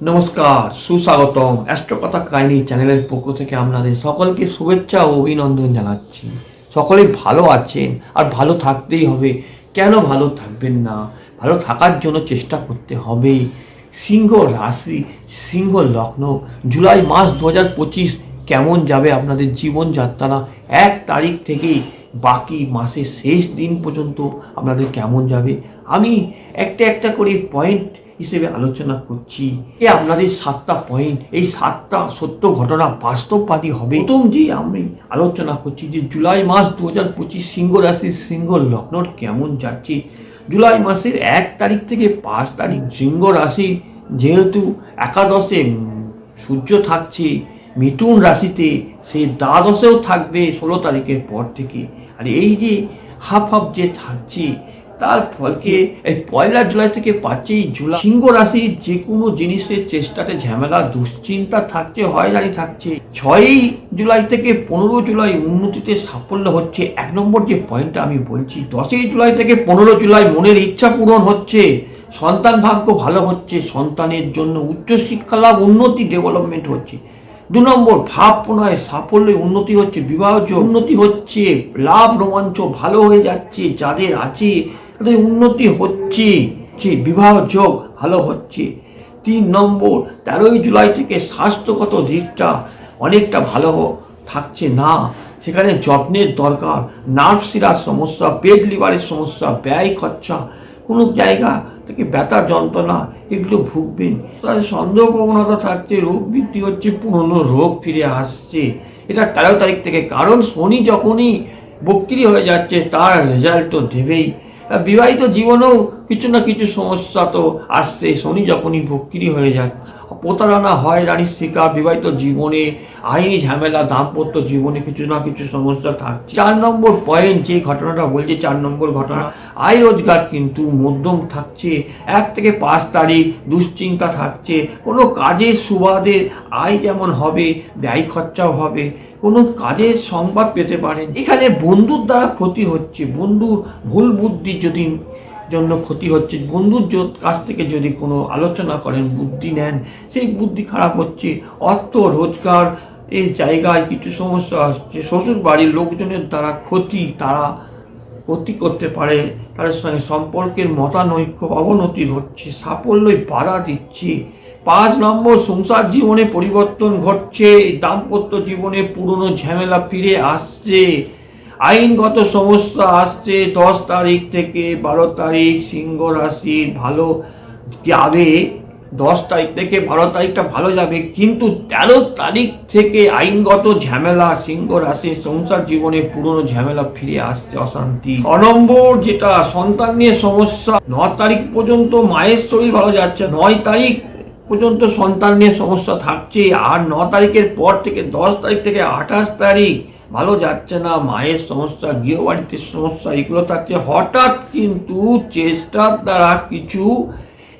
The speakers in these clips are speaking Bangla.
নমস্কার, সুস্বাগতম অ্যাস্ট্রকথা কাহিনী চ্যানেলের পক্ষ থেকে আপনাদের সকলকে শুভেচ্ছা ও অভিনন্দন জানাচ্ছি। সকলে ভালো আছেন আর ভালো থাকতেই হবে। কেন ভালো থাকবেন না? ভালো থাকার জন্য চেষ্টা করতে হবে। সিংহ রাশি, সিংহ লগ্ন, জুলাই মাস দু হাজার পঁচিশ কেমন যাবে আপনাদের জীবনযাত্রা এক তারিখ থেকেই বাকি মাসের শেষ দিন পর্যন্ত আপনাদের কেমন যাবে? আমি একটা একটা করে পয়েন্ট হিসেবে আলোচনা করছি এ আপনাদের সাতটা পয়েন্ট এই সাতটা সত্য ঘটনা বাস্তববাদী হবে। প্রথম যে আমি আলোচনা করছি যে জুলাই মাস দু হাজার পঁচিশ সিংহ রাশির সিংহ লগ্নর কেমন যাচ্ছে? জুলাই মাসের এক তারিখ থেকে পাঁচ তারিখ সিংহ রাশি যেহেতু একাদশে সূর্য থাকছে, মিথুন রাশিতে সেই দ্বাদশেও থাকবে ষোলো তারিখের পর থেকে। আর এই যে হাফ হাফ যে থাকছে তার ফলকে এই পয়লা জুলাই থেকে পাঁচই জুলাই সিংহ রাশির যে কোনো জিনিসের চেষ্টাতে ঝামেলা, দুশ্চিন্তা থাকছে, হয়রানি থাকছে। ছয়ই জুলাই থেকে পনেরো জুলাই উন্নতিতে সাফল্য হচ্ছে। এক নম্বর যে পয়েন্টটা আমি বলছি, দশই জুলাই থেকে পনেরো জুলাই মনের ইচ্ছা পূরণ হচ্ছে। সন্তান ভাগ্য ভালো হচ্ছে। সন্তানের জন্য উচ্চশিক্ষা লাভ, উন্নতি ডেভেলপমেন্ট হচ্ছে। দু নম্বর, ভাব প্রণয় সাফল্যে উন্নতি হচ্ছে, বিবাহ উন্নতি হচ্ছে, লাভ রোমাঞ্চ ভালো হয়ে যাচ্ছে। যাদের আছে তাদের উন্নতি হচ্ছে। যে বিবাহ যোগ, ভালো হচ্ছে। তিন নম্বর, তেরোই জুলাই থেকে স্বাস্থ্যগত দিকটা অনেকটা ভালো থাকছে না। সেখানে যত্নের দরকার নার্ভ সমস্যা, পেট লিভারের সমস্যা, ব্যয় খরচা, কোনো জায়গা থেকে ব্যথা, যন্ত্রণা, এগুলো ভুগবেন। তাদের সন্দেহ প্রবণতা থাকছে, রোগ বৃদ্ধি হচ্ছে, পুরনো রোগ ফিরে আসছে। এটা তেরো তারিখ থেকে, কারণ শনি যখনই বক্রি হয়ে যাচ্ছে, তার রেজাল্ট তো দেবেই। বিবাহিত জীবনেও কিছু না কিছু সমস্যা তো আসছে। শনি যখনই ভক্তি হয়ে যাচ্ছে প্রতারণা হয় রানীর শিকার বিবাহিত জীবনে, আইনি ঝামেলা, দাম্পত্য জীবনে কিছু না কিছু সমস্যা থাকছে। চার নম্বর পয়েন্ট যে ঘটনাটা বলছে, চার নম্বর ঘটনা, আয় রোজগার কিন্তু মধ্যম থাকছে। এক থেকে পাঁচ তারিখ দুশ্চিন্তা থাকছে। কোনো কাজের সুবাদে আয় যেমন হবে, ব্যয় খরচাও হবে। কোনো কাজের সংবাদ পেতে পারেন। এখানে বন্ধুর দ্বারা ক্ষতি হচ্ছে। বন্ধুর ভুল বুদ্ধি যদি জন্য ক্ষতি হচ্ছে। বন্ধুর কাছ থেকে যদি কোনো আলোচনা করেন, বুদ্ধি নেন, সেই বুদ্ধি খারাপ হচ্ছে। অর্থ, রোজগার, এই জায়গায় কিছু সমস্যা আসছে। শ্বশুর বাড়ির লোকজনের দ্বারা ক্ষতি, তারা ক্ষতি করতে পারে। তাদের সঙ্গে সম্পর্কের মতানৈক্য অবনতি হচ্ছে। সাফল্যই বাধা দিচ্ছে। পাঁচ নম্বর, সংসার জীবনে পরিবর্তন ঘটছে। দাম্পত্য জীবনে পুরনো ঝামেলা ফিরে আসছে। আইনগত সমস্যা আসছে, দশ তারিখ থেকে বারো তারিখ সিংহ রাশির ভালো যাবে। দশ তারিখ থেকে বারো তারিখটা ভালো যাবে, কিন্তু তেরো তারিখ থেকে আইনগত ঝামেলা, সিংহ রাশির সংসার জীবনে পুরনো ঝামেলা ফিরে আসছে, অশান্তি। ন নম্বর যেটা, সন্তান নিয়ে সমস্যা, ন তারিখ পর্যন্ত মায়ের শরীর ভালো যাচ্ছে, নয় তারিখ পর্যন্ত সন্তান নিয়ে সমস্যা থাকছে, আর ন তারিখের পর থেকে দশ তারিখ থেকে আঠাশ তারিখ ভালো যাচ্ছে না, মায়ের সমস্যা, গৃহবাড়িতে সমস্যা, এগুলো থাকছে। হঠাৎ কিন্তু চেষ্টার দ্বারা কিছু,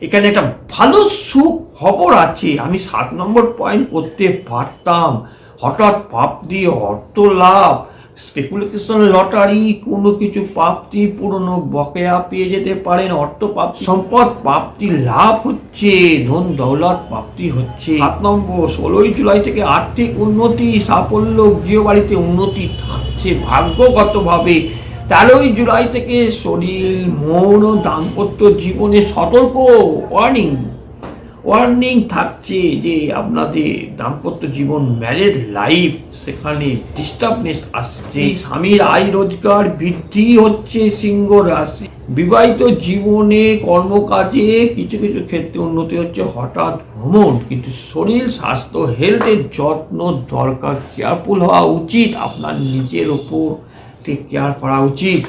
এখানে একটা ভালো সুখ খবর আছে। আমি সাত নম্বর পয়েন্ট করতে পারতাম। হঠাৎ প্রাপ্তি অর্থ লাভ স্পেকুলেশন, লটারি, কোনো কিছু প্রাপ্তি পুরনো বকেয়া পেয়ে যেতে পারেন, অর্থ প্রাপ্তি সম্পদ প্রাপ্তি লাভ হচ্ছে, ধন দৌলত প্রাপ্তি হচ্ছে। সাত নম্বর, ষোলোই জুলাই থেকে আর্থিক উন্নতি, সাফল্য, গৃহবাড়িতে উন্নতি থাকছে ভাগ্যগতভাবে। তেরোই জুলাই থেকে শরীর, মন ও দাম্পত্য জীবনে সতর্ক। ওয়ার্নিং ওয়ার্নিং থাকছে যে আপনাদের দাম্পত্য জীবন ম্যারেড লাইফ সেখানে ডিস্টার্বনেস আসছে। স্বামীর আয় রোজগার বৃদ্ধি হচ্ছে সিংহ রাশি। বিবাহিত জীবনে কর্মকাজে কিছু কিছু ক্ষেত্রে উন্নতি হচ্ছে হঠাৎ ভ্রমণ কিন্তু শরীর স্বাস্থ্য হেলথের যত্ন দরকার। কেয়ারফুল হওয়া উচিত আপনার নিজের ওপর টেক কেয়ার করা উচিত।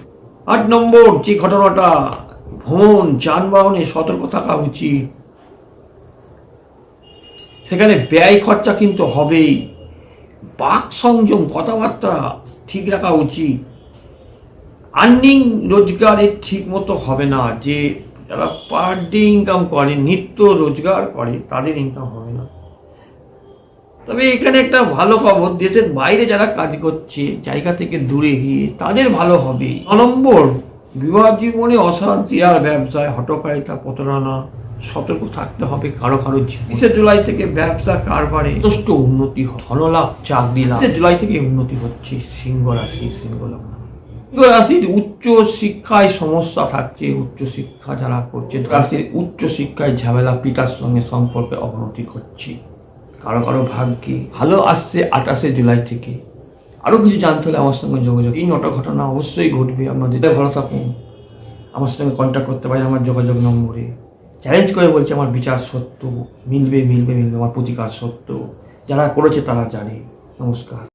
আট নম্বর যে ঘটনাটা ভ্রমণ যানবাহনে সতর্ক থাকা উচিত। সেখানে ব্যয় খরচা কিন্তু হবেই। বাক সংযম, কথাবার্তা ঠিক রাখা উচিত। আর্নিং রোজগারের ঠিক মতো হবে না। যে যারা পার ডে ইনকাম করে, নিত্য রোজগার করে, তাদের ইনকাম হবে না। তবে এখানে একটা ভালো খবর দেশের বাইরে যারা কাজ করছে, জায়গা থেকে দূরে গিয়ে, তাদের ভালো হবে নম্বর, বিবাহ জীবনে অশান্তি আর ব্যবসায় হটকারিতা প্রতারণা। সতর্ক থাকতে হবে কারও কারও তিরিশে জুলাই থেকে ব্যবসা, কারবারে যথেষ্ট উন্নতি ধনলাভ চাকরি লাভ জুলাই থেকে উন্নতি হচ্ছে সিংহ রাশি, সিংহ লগ্ন। সিংহ রাশির উচ্চ শিক্ষায় সমস্যা থাকছে। উচ্চ শিক্ষা যারা করছে, রাশির উচ্চ শিক্ষায় ঝামেলা, পিতার সঙ্গে সম্পর্কে অবনতি ঘটছে। কারও কারও ভাগ্যে ভালো আসছে আঠাশে জুলাই থেকে। আরও কিছু জানতে হলে আমার সঙ্গে যোগাযোগ। এই নটা ঘটনা অবশ্যই ঘটবে। আপনাদের ভালো থাকুন। আমার সঙ্গে কন্ট্যাক্ট করতে পারেন আমার যোগাযোগ নম্বরে। চ্যালেঞ্জ করে বলছে, আমার বিচার সত্য, মিলবে মিলবে মিলবে, আমার প্রতিকার সত্য। যারা করেছে তারা জানে। নমস্কার।